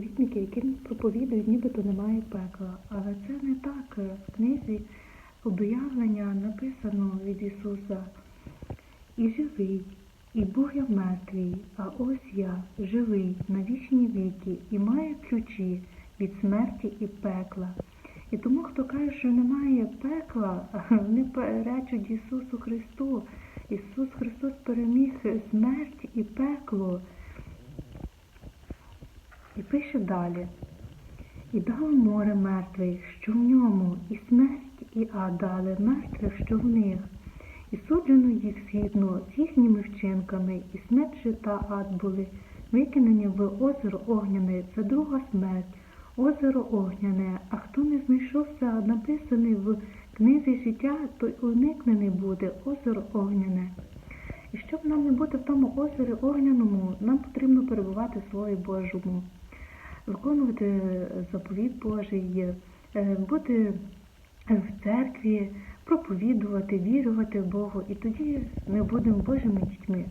Вітники, які проповідують, нібито немає пекла. Але це не так. В книзі об'явлення написано від Ісуса і живий, і був я мертвий, а ось я живий на вічні віки і маю ключі від смерті і пекла. І тому, хто каже, що немає пекла, вони перечуть Ісусу Христу. Ісус Христос переміг смерть і пекло. І пише далі. І дало море мертвих, що в ньому, і смерть, і ад дали мертвих, що в них. І суджено їх згідно з їхніми вчинками, і смерть же та ад були викинені в озеро огняне, це друга смерть, озеро огняне, а хто не знайшовся написаний в книзі життя, той уникнений буде озеро огняне. І щоб нам не бути в тому озері огняному, нам потрібно перебувати в Слові Божому, виконувати заповіт Божий, е, бути в церкві, проповідувати, вірувати в Богу, і тоді ми будемо Божими дітьми.